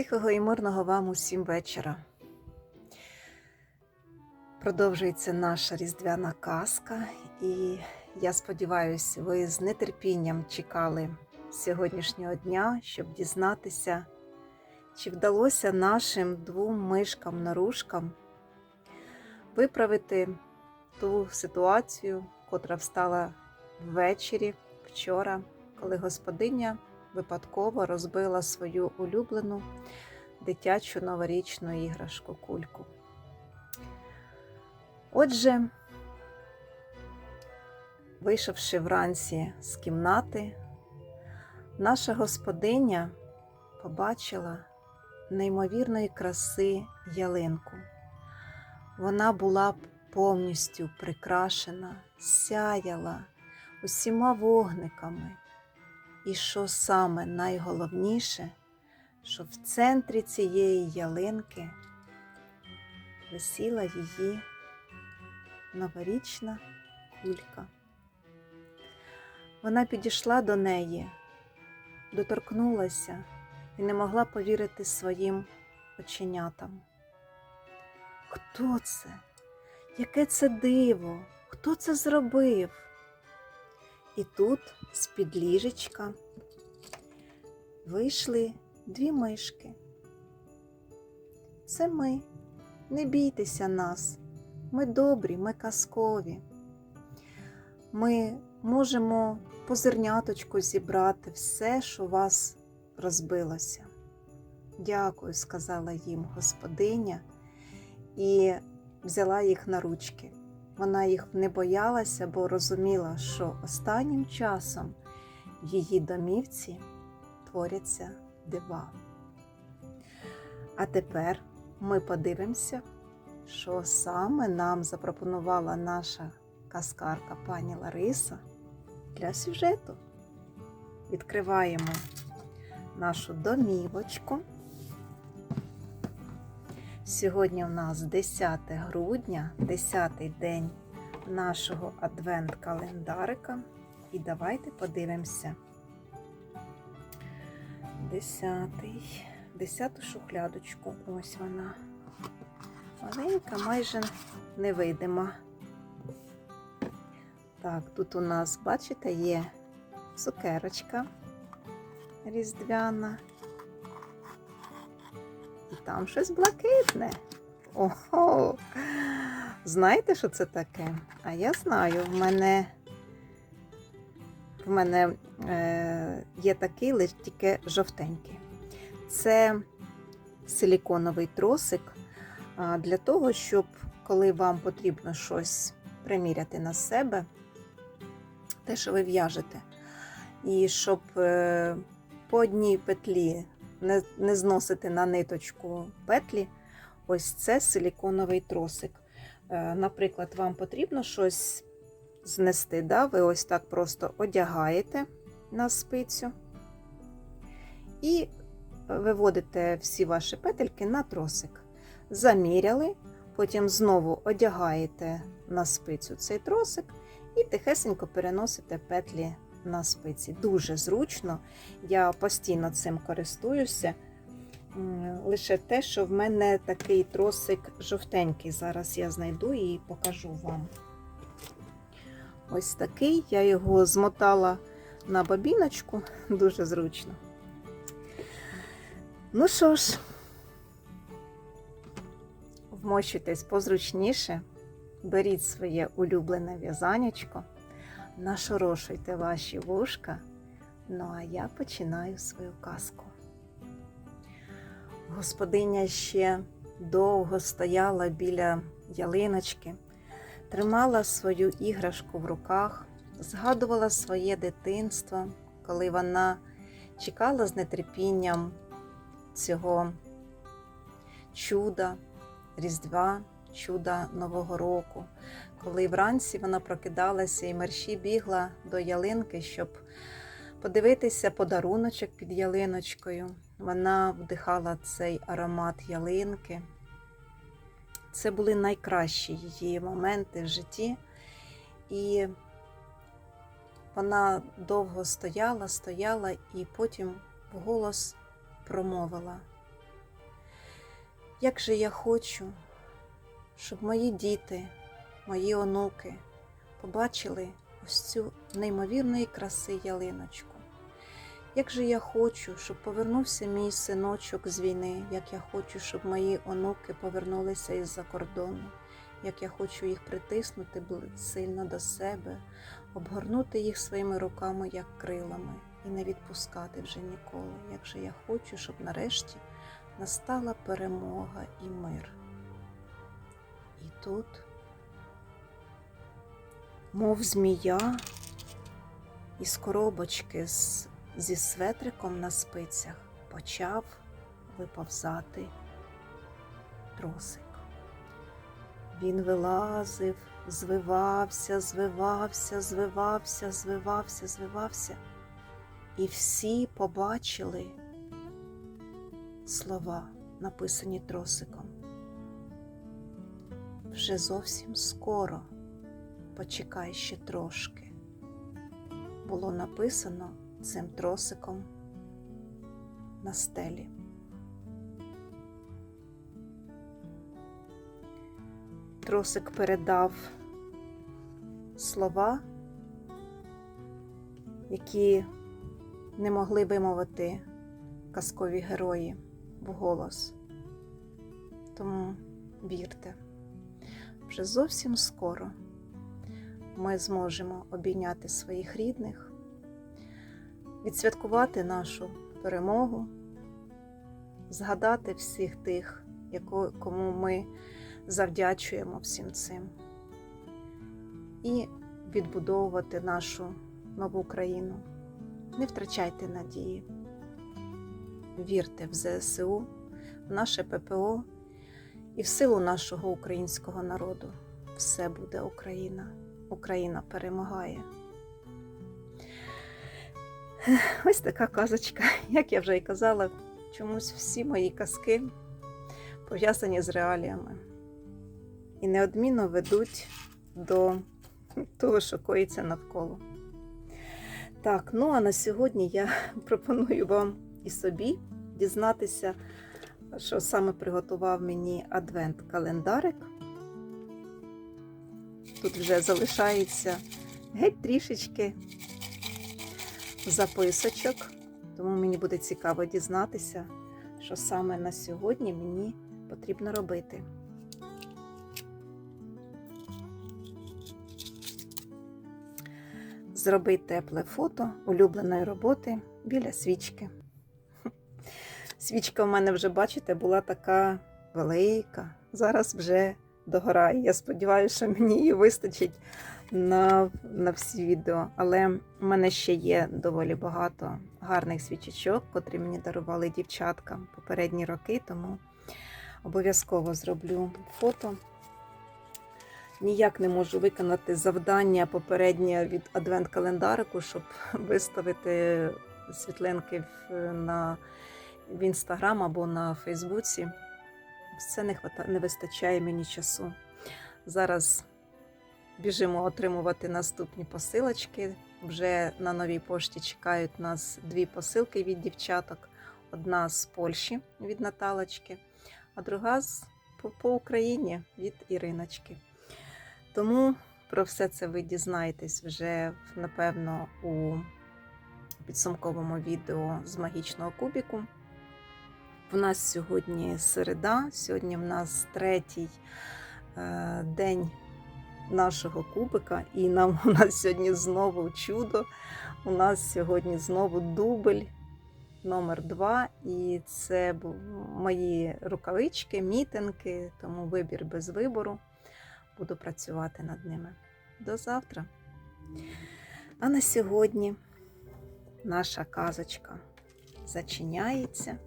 Тихого і мирного вам усім вечора. Продовжується наша різдвяна казка, і я сподіваюся, ви з нетерпінням чекали сьогоднішнього дня, щоб дізнатися, чи вдалося нашим двом мишкам-нарушкам виправити ту ситуацію, котра встала ввечері вчора, коли господиня випадково розбила свою улюблену дитячу новорічну іграшку кульку. Отже, вийшовши вранці з кімнати, наша господиня побачила неймовірної краси ялинку. Вона була повністю прикрашена, сяяла усіма вогниками. І що саме найголовніше, що в центрі цієї ялинки висіла її новорічна кулька. Вона підійшла до неї, доторкнулася і не могла повірити своїм оченятам. Хто це? Яке це диво? Хто це зробив? І тут з-під ліжечка вийшли дві мишки. Це ми. Не бійтеся нас. Ми добрі, ми казкові. Ми можемо по зерняточку зібрати все, що у вас розбилося. Дякую, сказала їм господиня і взяла їх на ручки. Вона їх не боялася, бо розуміла, що останнім часом в її домівці творяться дива. А тепер ми подивимося, що саме нам запропонувала наша казкарка пані Лариса для сюжету. Відкриваємо нашу домівочку. Сьогодні у нас 10 грудня, 10-й день нашого адвент-календарика. І давайте подивимося. 10-й, 10 шухлядочку. Ось вона. Маленька, майже невидима. Так, тут у нас, бачите, є цукерочка різдвяна. Там щось блакитне. Ого! Знаєте, що це таке? А я знаю, в мене в мене е, є такий, лише тільки жовтенький. Це силіконовий тросик для того, щоб коли вам потрібно щось приміряти на себе, те, що ви в'яжете, і щоб е, по одній петлі не, не зносити на ниточку петлі, ось це силіконовий тросик. Е, Наприклад, вам потрібно щось знести, да? ви ось так просто одягаєте на спицю і виводите всі ваші петельки на тросик. Заміряли, потім знову одягаєте на спицю цей тросик і тихесенько переносите петлі на спиці. Дуже зручно, я постійно цим користуюся. Лише те, що в мене такий тросик жовтенький. Зараз я знайду і покажу вам. Ось такий. Я його змотала на бобіночку, дуже зручно. Ну що ж, вмощуйтесь позручніше, беріть своє улюблене в'язанечко, нашорошуйте ваші вушка. Ну а я починаю свою казку. Господиня ще довго стояла біля ялиночки, тримала свою іграшку в руках, згадувала своє дитинство, коли вона чекала з нетерпінням цього чуда, Різдва, чуда Нового року, коли вранці вона прокидалася і мерщі бігла до ялинки, щоб подивитися подаруночок під ялиночкою. Вона вдихала цей аромат ялинки. Це були найкращі її моменти в житті. І вона довго стояла, стояла і потім вголос промовила: Як же я хочу, щоб мої діти, мої онуки побачили ось цю неймовірної краси ялиночку. Як же я хочу, щоб повернувся мій синочок з війни, як я хочу, щоб мої онуки повернулися із-за кордону, як я хочу їх притиснути сильно до себе, обгорнути їх своїми руками, як крилами, і не відпускати вже ніколи. Як же я хочу, щоб нарешті настала перемога і мир. Тут, мов змія, із коробочки з, зі светриком на спицях почав виповзати тросик. Він вилазив, звивався, звивався, звивався, звивався, звивався. І всі побачили слова, написані тросиком. Вже зовсім скоро, почекай ще трошки. Було написано цим тросиком на стелі. Тросик передав слова, які не могли вимовити казкові герої вголос. Тому вірте, вже зовсім скоро ми зможемо обійняти своїх рідних, відсвяткувати нашу перемогу, згадати всіх тих, кому ми завдячуємо всім цим, і відбудовувати нашу нову країну. Не втрачайте надії. Вірте в ЗСУ, в наше ППО і в силу нашого українського народу. Все буде Україна. Україна перемагає. Ось така казочка. Як я вже і казала, чомусь всі мої казки пов'язані з реаліями і неодмінно ведуть до того, що коїться навколо. Так, ну а на сьогодні я пропоную вам і собі дізнатися, що саме приготував мені адвент-календарик. Тут вже залишається геть трішечки записочок, тому мені буде цікаво дізнатися, що саме на сьогодні мені потрібно робити. Зроби тепле фото улюбленої роботи біля свічки. Свічка в мене вже, бачите, була така велика. Зараз вже догорає. Я сподіваюся, що мені її вистачить на, на всі відео. Але в мене ще є доволі багато гарних свічечок, котрі мені дарували дівчатка попередні роки, тому обов'язково зроблю фото. Ніяк не можу виконати завдання попереднє від адвент-календарику, щоб виставити світлинки на, в інстаграм або на Фейсбуці. Все не, хвата, не вистачає мені часу. Зараз біжимо отримувати наступні посилочки. Вже на новій пошті чекають нас дві посилки від дівчаток. Одна з Польщі від Наталочки, а друга з по, Україні від Іриночки. Тому про все це ви дізнаєтесь вже, напевно, у підсумковому відео з магічного кубіку. У нас сьогодні середа, сьогодні в нас третій е, день нашого кубика, і нам у нас сьогодні знову чудо. У нас сьогодні знову дубль номер 2 і це мої рукавички, мітинки, тому вибір без вибору. Буду працювати над ними. До завтра. А на сьогодні наша казочка зачиняється.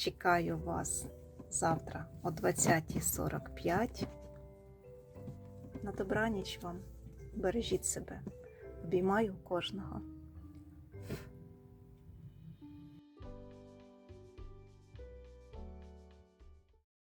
Чекаю вас завтра о 20.45. На добраніч вам. Бережіть себе. Обіймаю кожного.